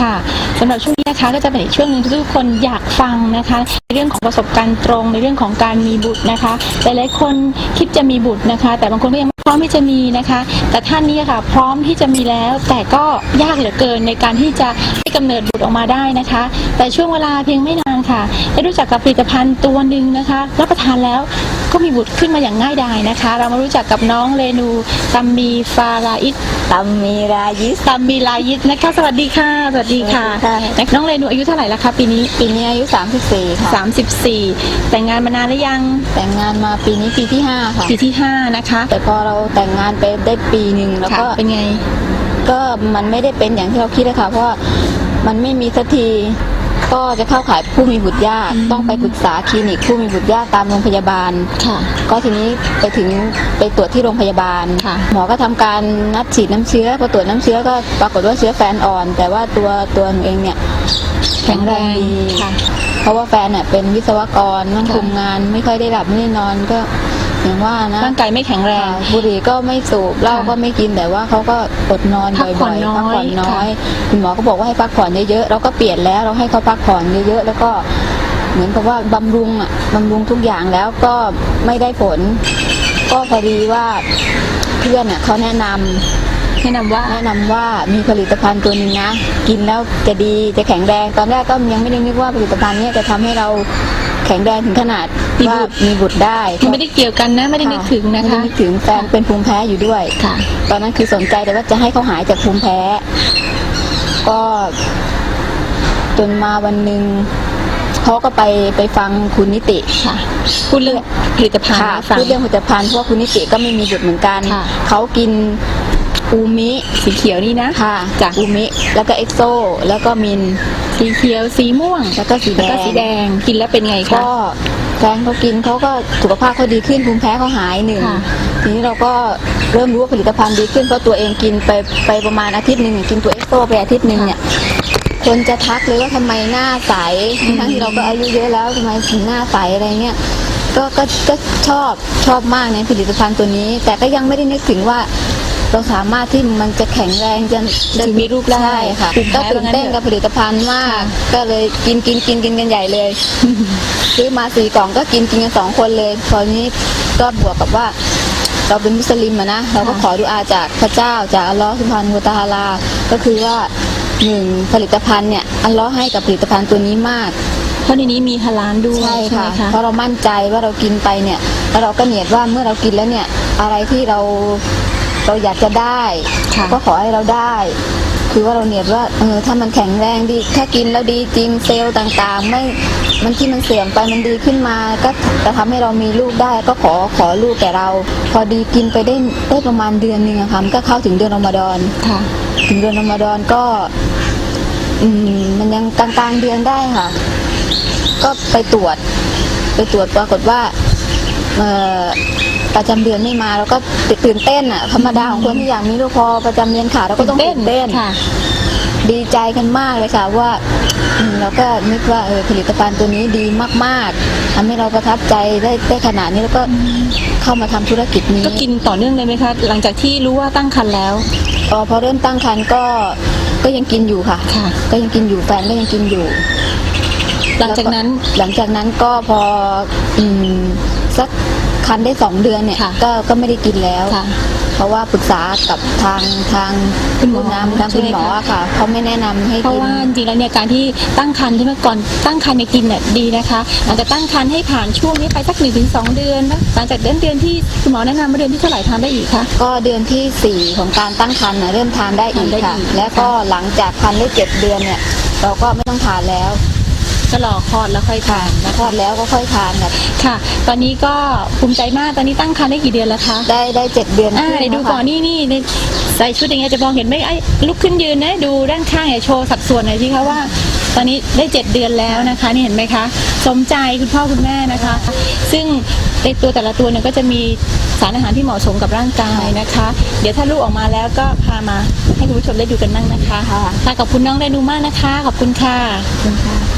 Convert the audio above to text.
ค่ะสำหรับช่วงนี้นะคะก็จะเป็นอีกช่วงหนึ่งที่ทุกคนอยากฟังนะคะในเรื่องของประสบการณ์ตรงในเรื่องของการมีบุตรนะคะหลายๆคนคิดจะมีบุตรนะคะ แต่บางคนก็ยังไม่พร้อมที่จะมีนะคะ แต่ท่านนี้ค่ะ พร้อมที่จะมีแล้ว แต่ก็ยากเหลือเกินในการที่จะให้กำเนิดบุตรออกมาได้นะคะ แต่ช่วงเวลาเพียงไม่นาน ค่ะได้รู้จักกับผลิตภัณฑ์ตัวหนึ่งนะคะรับประทานแล้วก็มีบุตรขึ้นมาอย่างง่ายดายนะคะ เรามารู้จักกับน้องเรนูตัมมีฟาราอิสตัมมีรายิสตัมมีลายิสนะคะ สวัสดีค่ะสวัสดีค่ะสวัสดีค่ะ น้องเรนูอายุเท่าไหร่แล้วคะปีนี้ปีนี้อายุ 34 ค่ะ 34 แต่งงานมานานหรือยังแต่งงานมาปีนี้ปีที่ 5 ค่ะ ปีที่5นะคะแต่พอเราแต่งงานไปได้ปีหนึ่งแล้วค่ะก็เป็นไง ก็มันไม่ได้เป็นอย่างที่เราคิดเลยค่ะเพราะว่ามันไม่มีสักที ก็จะเข้าขายผู้มีบุตรยากอืมต้องไปปรึกษาคลินิกผู้มีบุตรยากตามโรงพยาบาล ค่ะ ก็ทีนี้ไปถึงไปตรวจที่โรงพยาบาล ค่ะ หมอก็ทำการนัดฉีดน้ำเชื้อพอตรวจน้ำเชื้อก็ปรากฏว่าเชื้อแฟนอ่อน แต่ว่าตัวตัวหนูเองเนี่ยแข็งแรงดีค่ะ เพราะว่าแฟนเนี่ยเป็นวิศวกรต้องค่ะคุมงานไม่ค่อยได้หลับไม่ได้นอนก็ อย่างว่านะร่างกายไม่แข็งแรงค่ะบุหรี่ก็ไม่สูบเหล้าค่ะก็ไม่กินแต่ว่าเขาก็อดนอนพักผ่บ่ออนยน้ๆอยพักผ่อนน้อยค่ะคุณหมอก็บอกว่าให้พักผ่อนเยอะๆเราก็เปลี่ยนแล้วเราให้เขาพักผ่อนเยอะๆแล้วก็เหมือนกับว่าบำรุงอะบำรุงทุกอย่างแล้วก็ไม่ได้ผล ก็พอดีว่าเพื่อนอะเขาแนะนำแนะนำว่าแนะนำว่ามีผลิตภัณฑ์ตัวหนึงนะ กินแล้วจะดีจะแข็งแรงตอนแรกก็ยังไม่ได้นึกว่าผลิตภัณฑ์เนี้จะทำให้เรา แข็งแรงถึงขนาดมีว่าบุตรมีบุตรได้มันไม่ได้เกี่ยวกันนะไม่ได้นึกถึงนะไม่ได้คะนึกถึงแฟนเป็นภูมิแพ้อยู่ด้วยค่ะ ตอนนั้นคือสนใจแต่ว่าจะให้เขาหายจากภูมิแพ้ ก็จนมาวันหนึ่งเขาก็ไปไปฟังคุณนิติค่ะพูดเรื่องผลิตภัณฑ์ค่ะให้ฟังพูดเรื่องผลิตภัณฑ์เพราะว่าคุณนิติก็ไม่มีบุตรเหมือนกันค่ะเขากิน อูมิสีเขียวนี่นะค่ะจ้ะอูมิแล้วก็เอ็กโซแล้วก็มินสีเขียวสีม่วงแล้วก็สีแดแล้วก็งสีแดงกินแล้วเป็นไงคะก็แฟนเขากินเขาก็สุขภาพเขาดีขึ้นภูมิแพ้เขาหายหนึ่งค่ะทีนี้เราก็เริ่มรู้ว่าผลิตภัณฑ์ดีขึ้นเพราะตัวเองกินไปไปประมาณอาทิตย์หนึ่งกินตัวเอ็กโซไปอาทิตย์หนึ่งเนี่ยคนจะทักเลยว่าทำไมหน้าใสทั้งที่เราก็อายุเยอะแล้วทำไมถึงหน้าใสอะไรเงี้ยก็ก็ก็ชอบชอบมากในผลิตภัณฑ์ตัวนี้ แต่ก็ยังไม่ได้นึกถึงว่า เราสามารถที่มันจะแข็งแรงจะจะถึงมีลูกได้ใช่ค่ะภูมิแพ้ก็ตื่นเต้นว่างั้นเถอะกับผลิตภัณฑ์มาก ก็เลยกินกินกินกินกันใหญ่เลย ซื้อมาสี่กล่องก็กินกินกันสองคนเลยตอนนี้ก็บวกกับว่าเราเป็นมุสลิมอะนะเราก็ขอดุอาจากพระเจ้าจากอัลลอฮ์สุบฮานุวะตะอาลา ก็คือว่าหนึ่งผลิตภัณฑ์เนี่ยอัลลอฮ์ให้กับผลิตภัณฑ์ตัวนี้มาก เพราะในนี้มีฮาลาลด้วยใช่ค่ะไหมคะเพราะเรามั่นใจว่าเรากินไปเนี่ยแล้วเราก็เนียดว่าเมื่อเรากินแล้วเนี่ยอะไรที่เรา เราอยากจะได้ ค่ะ ก็ขอให้เราได้ คือว่าเราเนียดว่าเออถ้ามันแข็งแรงดี ถ้ากินแล้วดีจริงเซลล์ต่างๆ ไม่มันที่มันเสื่อมไปมันดีขึ้นมา ก็จะทำให้เรามีลูกได้ ก็ขอขอลูกแก่เรา พอดีกินไปได้ได้ประมาณเดือนหนึ่งอะค่ะมันก็เข้าถึงเดือนรอมฎอน ค่ะ ถึงเดือนรอมฎอนก็ อืม มันยังกลางๆเดือนได้ค่ะ ก็ไปตรวจ ไปตรวจปรากฏว่า เอ่อ ประจำเดือนไม่มาแล้วก็ตื่นเต้นอะธรรมดาของคนที่อยากมีลูกพอประจำเดือนขาดเราก็ต้องตื่นเต้นค่ะ ดีใจกันมากเลยค่ะว่าอืมเราก็นึกว่าเออผลิตภัณฑ์ตัวนี้ดีมากๆทำให้เราประทับใจได้ได้ขนาดนี้แล้วก็เข้ามาทำธุรกิจนี้ ก็กินต่อเนื่องเลยไหมคะ หลังจากที่รู้ว่าตั้งครรภ์แล้ว เอ่อพอเริ่มตั้งครรภ์ก็ก็ยังกินอยู่ค่ะ ค่ะ ก็ยังกินอยู่แฟนก็ยังกินอยู่หลังจากนั้นหลังจากนั้นก็พออืมสัก คันได้สองเดือนเนี่ยค่ะก็ก็ไม่ได้กินแล้ว ค่ะ เพราะว่าปรึกษากับทางทางคุณหมอผู้นำทางคุณหมอใช่ไหมคะค่ะเขาไม่แนะนำให้เพราะกิน ว่าจริงๆแล้วเนี่ยการที่ตั้งครรภ์ใช่ไหมก่อนตั้งครรภ์เนี่ยกินเนี่ยดีนะคะหลังจากตั้งครรภ์ให้ผ่านช่วงนี้ไปสักหนึ่งถึงสองเดือนนะหลังจากเดือนเดือนที่คุณหมอแนะนำว่าเดือนที่เท่าไหร่ทานได้อีกคะ ก็เดือนที่สี่ของการตั้งครรภ์น่ะเริ่มทานได้อีกทานได้ค่ะ อีก และก็หลังจากครรภ์ได้เจ็ดเดือนเนี่ย เราก็ไม่ต้องทานแล้ว ก็รอคลอดแล้วค่อยทานนะคลอดแล้วก็ค่อยทานค่ะค่ะ ตอนนี้ก็ภูมิใจมากตอนนี้ตั้งครรภ์ได้กี่เดือนแล้วคะได้ได้เจ็ดเดือนอ่าครึ่งเดี๋ยวดูแล้วค่ะก่อนนี่นี่ในใส่ชุดอย่างเงี้ยจะมองเห็นไหมไอ้ลุกขึ้นยืนนะดูด้านข้างเนี่ยโชว์สัดส่วนหน่อยสิคะว่า ตอนนี้ได้เจ็ดเดือนแล้วนะคะนี่เห็นไหมคะ สมใจคุณพ่อคุณแม่นะคะ ซึ่งในตัวแต่ละตัวเนี่ยก็จะมีสารอาหารที่เหมาะสมกับร่างกายนะคะ เดี๋ยวถ้าลูกออกมาแล้วก็พามาให้คุณผู้ชมได้ดูกันนั่งนะคะค่ะค่ะขอบคุณน้องเรนูมากนะคะ ขอบคุณค่ะขอบคุณค่ะ